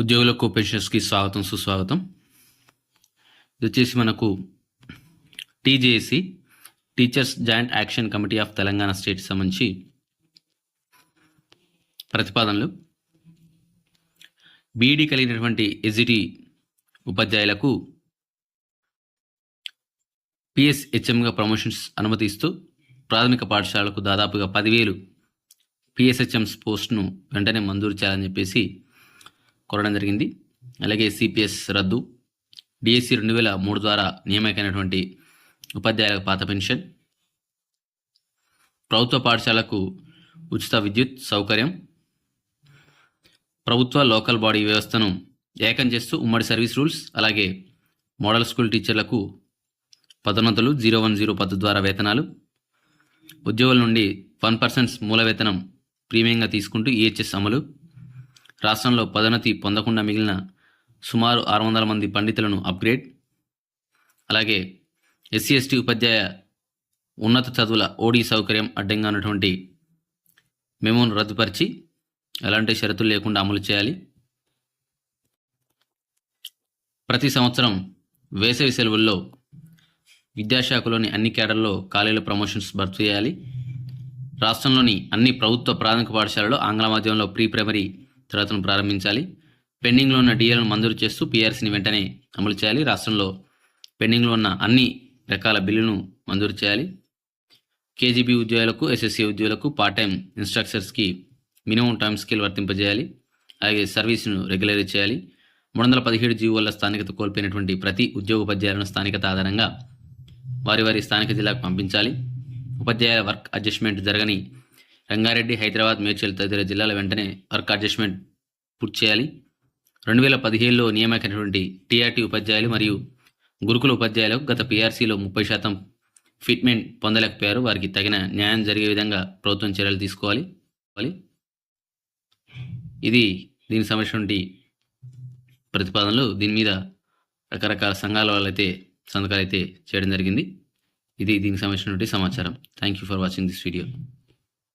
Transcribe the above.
ఉద్యోగులకు కోపెషన్స్కి స్వాగతం సుస్వాగతం. ఇది వచ్చేసి మనకు TJC teachers joint action committee of Telangana state సంబంధించి ప్రతిపాదనలు. బీఈడి కలిగినటువంటి ఎజిటి ఉపాధ్యాయులకు పిఎస్హెచ్ఎంగా ప్రమోషన్స్ అనుమతిస్తూ ప్రాథమిక పాఠశాలకు దాదాపుగా పదివేలు పిఎస్హెచ్ఎంస్ పోస్ట్ను వెంటనే మంజూరు చేయాలని చెప్పేసి కోరడం జరిగింది. అలాగే సిపిఎస్ రద్దు డిఎస్సి రెండు వేల మూడు ద్వారా నియామకమైనటువంటి ఉపాధ్యాయుల పాత పెన్షన్ ప్రభుత్వ పాఠశాలకు ఉచిత విద్యుత్ సౌకర్యం ప్రభుత్వ లోకల్ బాడీ వ్యవస్థను ఏకం చేస్తూ ఉమ్మడి సర్వీస్ రూల్స్ అలాగే మోడల్ స్కూల్ టీచర్లకు పదోన్నతులు జీరో వన్ జీరో పద్ధతి ద్వారా వేతనాలు ఉద్యోగుల నుండి వన్ పర్సెంట్స్ మూల వేతనం ప్రీమియంగా తీసుకుంటూ ఈహెచ్ఎస్ అమలు రాష్ట్రంలో పదోన్నతి పొందకుండా మిగిలిన సుమారు ఆరు వందల మంది పండితులను అప్గ్రేడ్. అలాగే ఎస్సీ ఎస్టీ ఉపాధ్యాయ ఉన్నత చదువుల ఓడీ సౌకర్యం అడ్డంగా ఉన్నటువంటి మెమోను రద్దుపరిచి ఎలాంటి షరతులు లేకుండా అమలు చేయాలి. ప్రతి సంవత్సరం వేసవి సెలవుల్లో విద్యాశాఖలోని అన్ని కేడర్లో ఖాళీల ప్రమోషన్స్ భర్తీ చేయాలి. రాష్ట్రంలోని అన్ని ప్రభుత్వ ప్రాథమిక పాఠశాలలో ఆంగ్ల మాధ్యమంలో ప్రీ ప్రైమరీ తరగతులను ప్రారంభించాలి. పెండింగ్లో ఉన్న డిఏలను మంజూరు చేస్తూ పీఆర్సీని వెంటనే అమలు చేయాలి. రాష్ట్రంలో పెండింగ్లో ఉన్న అన్ని రకాల బిల్లును మంజూరు చేయాలి. కేజీబీ ఉద్యోగులకు ఎస్ఎస్సీ ఉద్యోగులకు పార్ట్ టైం ఇన్స్ట్రక్టర్స్కి మినిమం టైం స్కేల్ వర్తింపజేయాలి. అలాగే సర్వీస్ను రెగ్యులరైజ్ చేయాలి. మూడు వందల పదిహేడు జీవోల వల్ల స్థానికత కోల్పోయినటువంటి ప్రతి ఉద్యోగ ఉపాధ్యాయులను స్థానికత ఆధారంగా వారి వారి స్థానిక జిల్లాకు పంపించాలి. ఉపాధ్యాయుల వర్క్ అడ్జస్ట్మెంట్ జరగని రంగారెడ్డి హైదరాబాద్ మేడ్చల్ తదితర జిల్లాల వెంటనే వర్క్ అడ్జస్ట్మెంట్ పూర్తి చేయాలి. రెండు వేల పదిహేడులో నియామకమైనటువంటి టీఆర్టీ ఉపాధ్యాయులు మరియు గురుకుల ఉపాధ్యాయులకు గత పీఆర్సీలో ముప్పై శాతం ఫిట్మెంట్ పొందలేకపోయారు. వారికి తగిన న్యాయం జరిగే విధంగా ప్రభుత్వం చర్యలు తీసుకోవాలి. ఇది దీనికి సంబంధించినటువంటి ప్రతిపాదనలు. దీని మీద రకరకాల సంఘాల వాళ్ళైతే సంతకాలు అయితే చేయడం జరిగింది. ఇది దీనికి సంబంధించినటువంటి సమాచారం. Thank you for watching this video